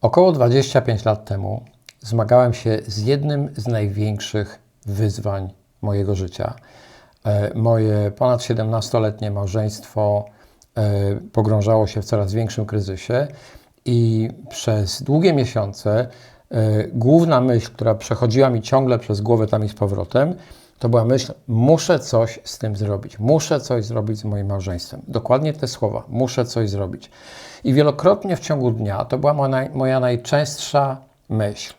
Około 25 lat temu zmagałem się z jednym z największych wyzwań mojego życia. E, moje ponad 17-letnie małżeństwo e, pogrążało się w coraz większym kryzysie i przez długie miesiące e, główna myśl, która przechodziła mi ciągle przez głowę tam i z powrotem, to była myśl, muszę coś z tym zrobić, muszę coś zrobić z moim małżeństwem. Dokładnie te słowa, muszę coś zrobić. I wielokrotnie w ciągu dnia to była moja, najczęstsza myśl.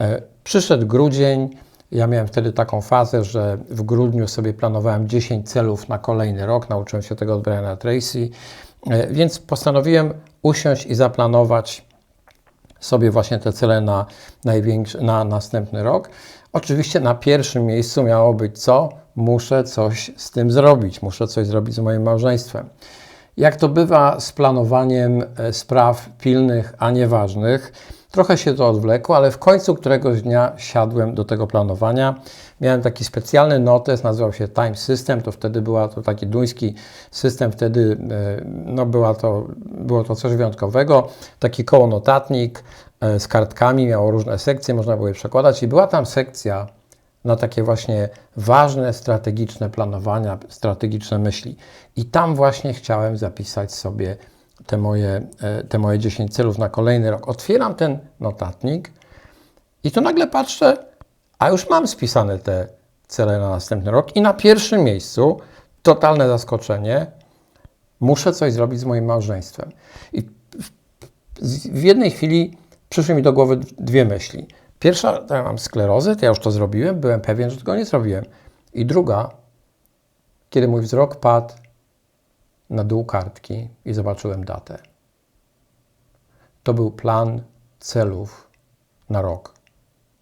E, przyszedł grudzień, ja miałem wtedy taką fazę, że w grudniu sobie planowałem 10 celów na kolejny rok, nauczyłem się tego od Briana Tracy, e, więc postanowiłem usiąść i zaplanować sobie właśnie te cele na, na następny rok. Oczywiście na pierwszym miejscu miało być co? Muszę coś z tym zrobić, muszę coś zrobić z moim małżeństwem. Jak to bywa z planowaniem e, spraw pilnych, a nieważnych, trochę się to odwlekło, ale w końcu któregoś dnia siadłem do tego planowania. Miałem taki specjalny notes, nazywał się Time System, to wtedy była to taki duński system, wtedy e, no była to, było to coś wyjątkowego, taki koło notatnik z kartkami, miało różne sekcje, można było je przekładać i była tam sekcja na takie właśnie ważne, strategiczne planowania, strategiczne myśli. I tam właśnie chciałem zapisać sobie te moje, e, te moje 10 celów na kolejny rok. Otwieram ten notatnik i tu nagle patrzę, a już mam spisane te cele na następny rok i na pierwszym miejscu totalne zaskoczenie. Muszę coś zrobić z moim małżeństwem. I w jednej chwili przyszły mi do głowy dwie myśli. Pierwsza, to ja mam sklerozę, to ja już to zrobiłem, byłem pewien, że tego nie zrobiłem. I druga, kiedy mój wzrok padł na dół kartki i zobaczyłem datę. To był plan celów na rok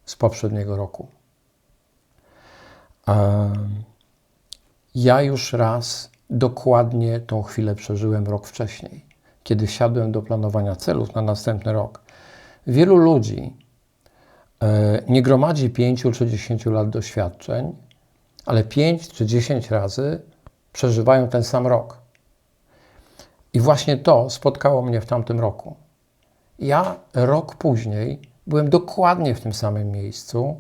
z poprzedniego roku. Ja już raz dokładnie tą chwilę przeżyłem rok wcześniej, kiedy siadłem do planowania celów na następny rok. Wielu ludzi e, nie gromadzi 5 czy 10 lat doświadczeń, ale 5 czy 10 razy przeżywają ten sam rok. I właśnie to spotkało mnie w tamtym roku. Ja rok później byłem dokładnie w tym samym miejscu,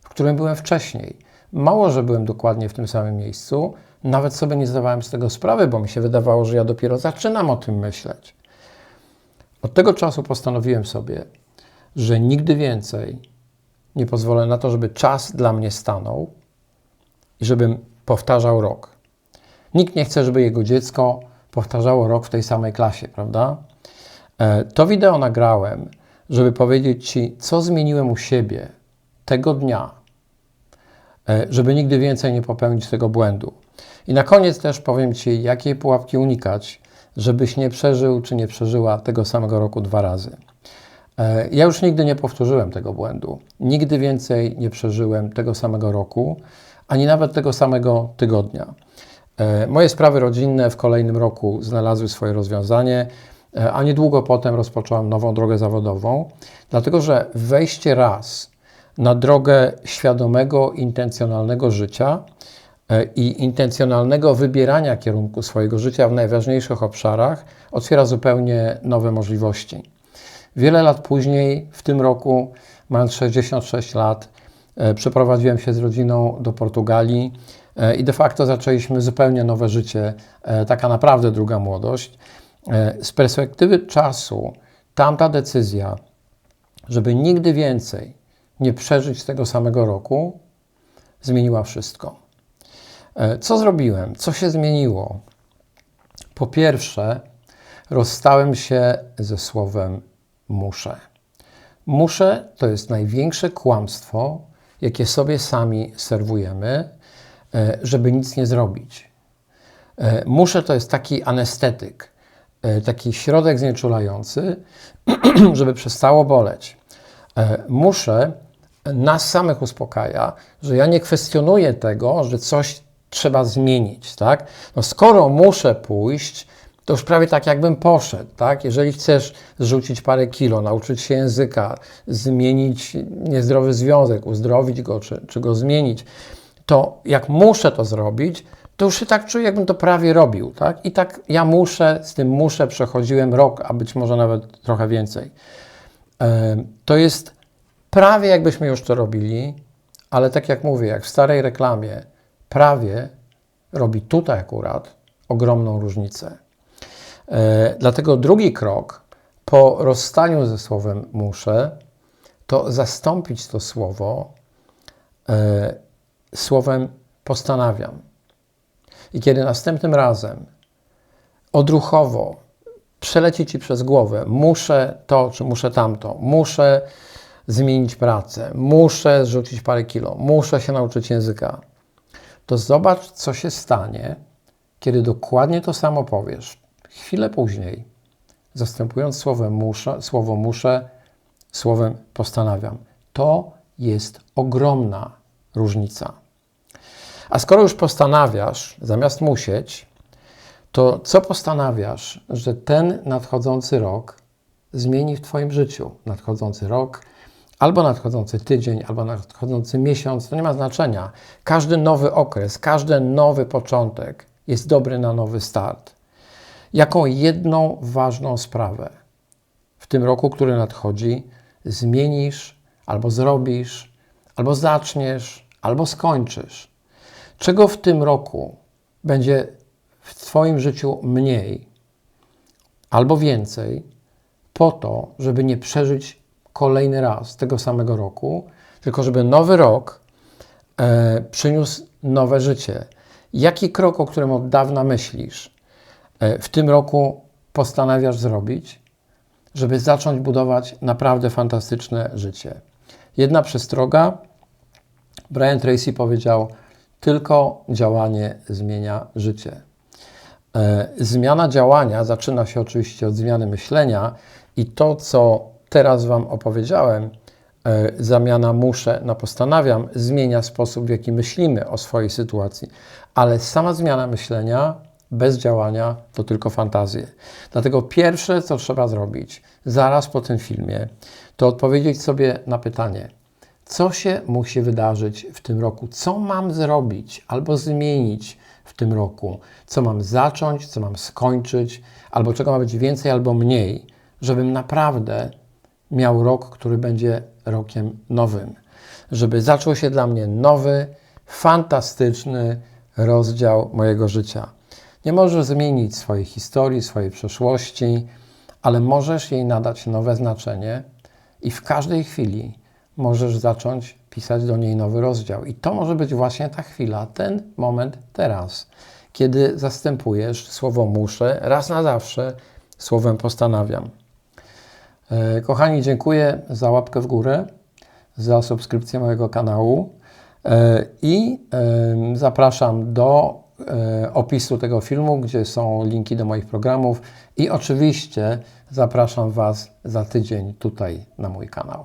w którym byłem wcześniej. Mało, że byłem dokładnie w tym samym miejscu, nawet sobie nie zdawałem z tego sprawy, bo mi się wydawało, że ja dopiero zaczynam o tym myśleć. Od tego czasu postanowiłem sobie, że nigdy więcej nie pozwolę na to, żeby czas dla mnie stanął i żebym powtarzał rok. Nikt nie chce, żeby jego dziecko powtarzało rok w tej samej klasie, prawda? E, to wideo nagrałem, żeby powiedzieć Ci, co zmieniłem u siebie tego dnia, e, żeby nigdy więcej nie popełnić tego błędu. I na koniec też powiem Ci, jakiej pułapki unikać, żebyś nie przeżył czy nie przeżyła tego samego roku dwa razy. E, ja już nigdy nie powtórzyłem tego błędu. Nigdy więcej nie przeżyłem tego samego roku, ani nawet tego samego tygodnia. E, moje sprawy rodzinne w kolejnym roku znalazły swoje rozwiązanie, e, a niedługo potem rozpocząłem nową drogę zawodową, dlatego że wejście raz na drogę świadomego, intencjonalnego życia i intencjonalnego wybierania kierunku swojego życia w najważniejszych obszarach otwiera zupełnie nowe możliwości. Wiele lat później, w tym roku, mając 66 lat, przeprowadziłem się z rodziną do Portugalii E, i de facto zaczęliśmy zupełnie nowe życie, e, taka naprawdę druga młodość. E, z perspektywy czasu tamta decyzja, żeby nigdy więcej nie przeżyć tego samego roku, zmieniła wszystko. Co zrobiłem? Co się zmieniło? Po pierwsze, rozstałem się ze słowem muszę. Muszę to jest największe kłamstwo, jakie sobie sami serwujemy E, żeby nic nie zrobić. E, muszę to jest taki anestetyk, e, taki środek znieczulający, żeby przestało boleć. Muszę nas samych uspokaja, że ja nie kwestionuję tego, że coś trzeba zmienić, tak? No skoro muszę pójść, to już prawie tak jakbym poszedł, tak? Jeżeli chcesz zrzucić parę kilo, nauczyć się języka, zmienić niezdrowy związek, uzdrowić go, czy, czy go zmienić, to jak muszę to zrobić, to już się tak czuję, jakbym to prawie robił, tak? I tak ja muszę, z tym muszę przechodziłem rok, a być może nawet trochę więcej. To jest prawie jakbyśmy już to robili, ale tak jak mówię, jak w starej reklamie, prawie robi tutaj akurat ogromną różnicę. E, Dlatego drugi krok po rozstaniu ze słowem muszę, to zastąpić to słowo e, słowem postanawiam. I kiedy następnym razem odruchowo przeleci ci przez głowę, muszę to czy muszę tamto, muszę zmienić pracę, muszę zrzucić parę kilo, muszę się nauczyć języka, to zobacz, co się stanie, kiedy dokładnie to samo powiesz. Chwilę później, zastępując muszę, słowo muszę słowem postanawiam. To jest ogromna różnica. A skoro już postanawiasz, zamiast musieć, to co postanawiasz, że ten nadchodzący rok zmieni w Twoim życiu? Nadchodzący rok, albo nadchodzący tydzień, albo nadchodzący miesiąc, to nie ma znaczenia. Każdy nowy okres, każdy nowy początek jest dobry na nowy start. Jaką jedną ważną sprawę w tym roku, który nadchodzi, zmienisz, albo zrobisz, albo zaczniesz, albo skończysz? Czego w tym roku będzie w Twoim życiu mniej albo więcej, po to, żeby nie przeżyć kolejny raz tego samego roku, tylko żeby nowy rok e, przyniósł nowe życie. Jaki krok, o którym od dawna myślisz, e, w tym roku postanawiasz zrobić, żeby zacząć budować naprawdę fantastyczne życie? Jedna przestroga. Brian Tracy powiedział: Tylko działanie zmienia życie. E, Zmiana działania zaczyna się oczywiście od zmiany myślenia i to, co teraz Wam opowiedziałem, e, zamiana muszę na postanawiam, zmienia sposób, w jaki myślimy o swojej sytuacji. Ale sama zmiana myślenia bez działania to tylko fantazje. Dlatego pierwsze, co trzeba zrobić zaraz po tym filmie, to odpowiedzieć sobie na pytanie, co się musi wydarzyć w tym roku, co mam zrobić albo zmienić w tym roku, co mam zacząć, co mam skończyć, albo czego ma być więcej albo mniej, żebym naprawdę miał rok, który będzie rokiem nowym. Żeby zaczął się dla mnie nowy, fantastyczny rozdział mojego życia. Nie możesz zmienić swojej historii, swojej przeszłości, ale możesz jej nadać nowe znaczenie i w każdej chwili możesz zacząć pisać do niej nowy rozdział. I to może być właśnie ta chwila, ten moment teraz, kiedy zastępujesz słowo muszę raz na zawsze słowem postanawiam. E, Kochani, dziękuję za łapkę w górę, za subskrypcję mojego kanału e, i zapraszam do e, opisu tego filmu, gdzie są linki do moich programów i oczywiście zapraszam Was za tydzień tutaj na mój kanał.